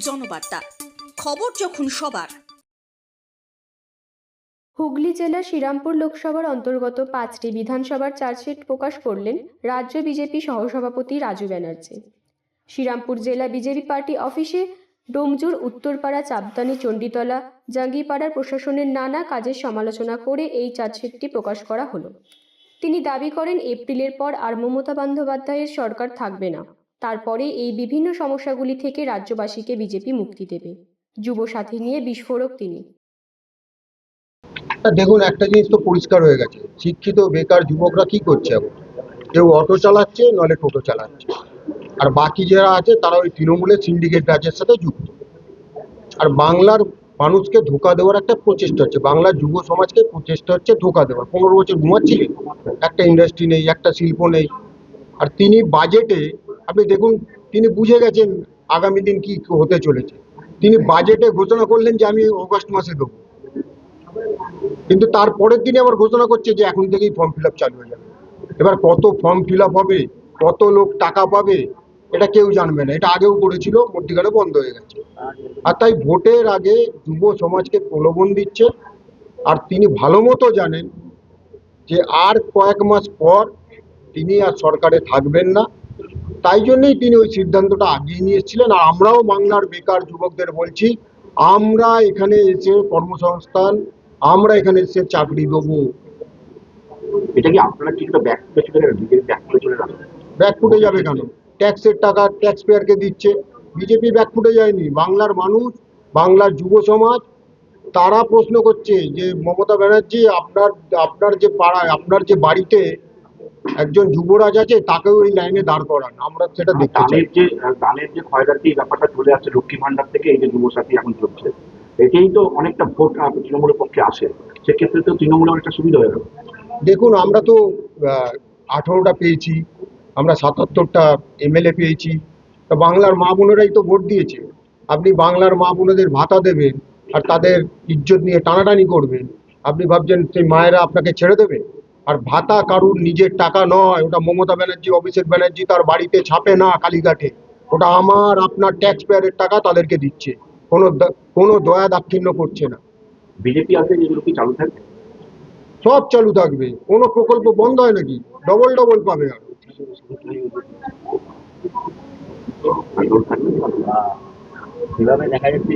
জনবার্তা। খবর যখন সবার। হুগলি জেলার শ্রীরামপুর লোকসভার অন্তর্গত পাঁচটি বিধানসভার চার্জশিট প্রকাশ করলেন রাজ্য বিজেপি সহসভাপতি রাজু ব্যানার্জি। শ্রীরামপুর জেলা বিজেপি পার্টি অফিসে ডোমজুর উত্তরপাড়া চাপদানি চণ্ডীতলা জাঙ্গিপাড়ার প্রশাসনের নানা কাজের সমালোচনা করে এই চার্জশিটটি প্রকাশ করা হলো। তিনি দাবি করেন, এপ্রিলের পর আর মমতা বন্দ্যোপাধ্যায়ের সরকার থাকবে না। তারপরে এই বিভিন্ন সমস্যাগুলি থেকে রাজ্যবাসীকে বিজেপি মুক্তি দেবে। যুব সাথী নিয়ে বিস্ফোরক তিনি। দেখুন, একটা জিনিস তো পরিষ্কার হয়ে গেছে। শিক্ষিত, বেকার যুবকরা কি করছে এখন? কেউ অটো চালাচ্ছে, নলে টোটো চালাচ্ছে। আর বাকি যারা আছে, তারা ওই তৃণমূলের সিন্ডিকেট রাজের সাথে যুক্ত। আর বাংলার মানুষকে ধোকা দেওয়ার একটা প্রচেষ্টা হচ্ছে। বাংলার যুব সমাজকে প্রচেষ্টা হচ্ছে ধোকা দেওয়ার। পনেরো বছর ঘুমাচ্ছিলেন। একটা ইন্ডাস্ট্রি নেই, একটা শিল্প নেই। আর তিনি বাজেটে আপনি দেখুন, তিনি বুঝে গেছেন আগামী দিন কি হতে চলেছে। তিনি বাজেটে ঘোষণা করলেন যে আমি অগস্ট মাসে দেবো। কিন্তু তার পরের দিনে আবার ঘোষণা করছে যে এখন থেকেই ফর্ম ফিল চালু হয়ে যাবে। এবার কত ফর্ম ফিল হবে, কত লোক টাকা পাবে, এটা কেউ জানবে না। এটা আগেও করেছিল, মধ্যিখানে বন্ধ হয়ে গেছে। আর তাই ভোটের আগে যুব সমাজকে প্রলোভন দিচ্ছে। আর তিনি ভালো মতো জানেন যে আর কয়েক মাস পর তিনি আর সরকারে থাকবেন না। তাই জন্যই তিনি ওই সিদ্ধান্তটা আগিয়ে নিয়ে এসেছিলেন। আর আমরাও বাংলার বেকার যুবকদের বলছি আমরা এখানে এসে কর্মসংস্থান আমরা এখানে এসে চাকরি দেবো। এটা কি আপনারা কিছুটা ব্যাক চলে বিজেপি ব্যাক চলে গেল? ব্যাক ফুটে যাবে কেন? ট্যাক্সের টাকা ট্যাক্স পেয়ারকে দিচ্ছে। বিজেপি ব্যাক ফুটে যায়নি। বাংলার মানুষ বাংলার যুব সমাজ তারা প্রশ্ন করছে যে মমতা ব্যানার্জি আপনার আপনার যে পাড়ায় আপনার যে বাড়িতে একজন যুবরাজ আছে তাকেও এই লাইনে দাঁড় করান। আমরা সেটা দেখতে চাই। যে দানের যে ক্ষয়রাতি ব্যাপারটা চলে আসছে লক্ষ্মী ভান্ডার থেকে এই যে যুবসাথী এখন চলছে। এটাই তো অনেকটা ভোট তৃণমূলের পক্ষে আসে। সেক্ষেত্রে তো তৃণমূলের অনেকটা সুবিধা হয়ে দেখুন আমরা তো আঠারোটা পেয়েছি আমরা সাতাত্তরটা এমএলএ পেয়েছি। তা বাংলার মা বোনেরাই তো ভোট দিয়েছে। আপনি বাংলার মা বোনেদের ভাতা দেবেন আর তাদের ইজ্জত নিয়ে টানাটানি করবেন। আপনি ভাবছেন সেই মায়েরা আপনাকে ছেড়ে দেবে? আর ভাতা কারুর নিজের টাকা নয় ওটা মমতা ব্যানার্জি অভিষেক ব্যানার্জি তার বাড়িতে ছাপে না কালীঘাটে। ওটা আমার আপনার ট্যাক্স পেয়ারের টাকা তাদেরকে দিচ্ছে। কোনো কোনো দয়া দাক্ষিণ্য করছে না। বিজেপি আসলে যেগুলো কি চালু থাকবে? সব চালু থাকবে। কোনো প্রকল্প বন্ধ হয় নাকি? ডবল ডবল পাবে আর। এভাবে দেখা যাচ্ছে